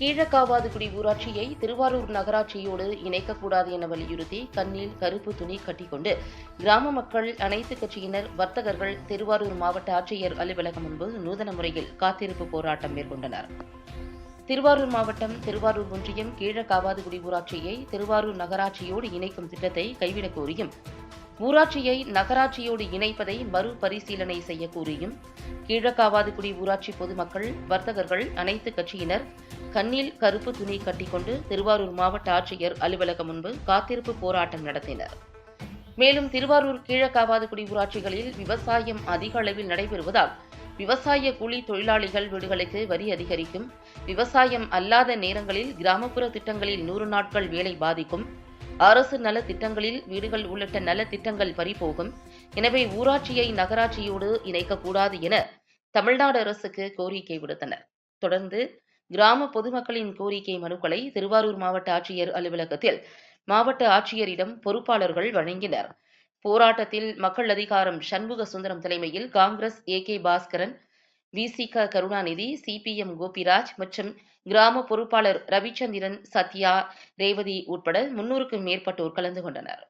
கீழக்காவாதுகுடி ஊராட்சியை திருவாரூர் நகராட்சியோடு இணைக்கக்கூடாது என வலியுறுத்தி கண்ணில் கருப்பு துணி கட்டிக்கொண்டு கிராம மக்கள் அனைத்து கட்சியினர் வர்த்தகர்கள் திருவாரூர் மாவட்ட ஆட்சியர் அலுவலகம் முன்பு நூதன முறையில் காத்திருப்பு போராட்டம் மேற்கொண்டனர். திருவாரூர் மாவட்டம் திருவாரூர் ஒன்றியம் கீழக்காவாதுகுடி ஊராட்சியை திருவாரூர் நகராட்சியோடு இணைக்கும் திட்டத்தை கைவிடக் கோரியும் ஊராட்சியை நகராட்சியோடு இணைப்பதை மறுபரிசீலனை செய்ய கோரியும் கீழக்காவாதுகுடி ஊராட்சி பொதுமக்கள் வர்த்தகர்கள் அனைத்து கட்சியினர் கண்ணில் கருப்பு துணி கட்டிக்கொண்டு திருவாரூர் மாவட்ட ஆட்சியர் அலுவலகம் முன்பு காத்திருப்பு போராட்டம் நடத்தினர். மேலும் திருவாரூர் கீழக்காவாதுகுடி ஊராட்சிகளில் விவசாயம் அதிக அளவில் நடைபெறுவதால் விவசாய கூலி தொழிலாளிகள் வீடுகளுக்கு வரி அதிகரிக்கும். விவசாயம் அல்லாத நேரங்களில் கிராமப்புற திட்டங்களில் நூறு நாட்கள் வேலை பாதிக்கும். அரசு நல திட்டங்களில் வீடுகள் உள்ளிட்ட நல திட்டங்கள் பறிபோகும். எனவே ஊராட்சியை நகராட்சியோடு இணைக்கக்கூடாது என தமிழ்நாடு அரசுக்கு கோரிக்கை விடுத்தனர். தொடர்ந்து கிராம பொதுமக்களின் கோரிக்கை மனுக்களை திருவாரூர் மாவட்ட ஆட்சியர் அலுவலகத்தில் மாவட்ட ஆட்சியரிடம் பொறுப்பாளர்கள் வழங்கினர். போராட்டத்தில் மக்கள் அதிகாரம் சண்முக சுந்தரம் தலைமையில் காங்கிரஸ் ஏ கே பாஸ்கரன் விசிக கருணாநிதி சிபிஎம் கோபிராஜ் மற்றும் கிராம பொறுப்பாளர் ரவிச்சந்திரன் சத்யா ரேவதி உட்பட முன்னூறுக்கும் மேற்பட்டோர் கலந்து கொண்டனர்.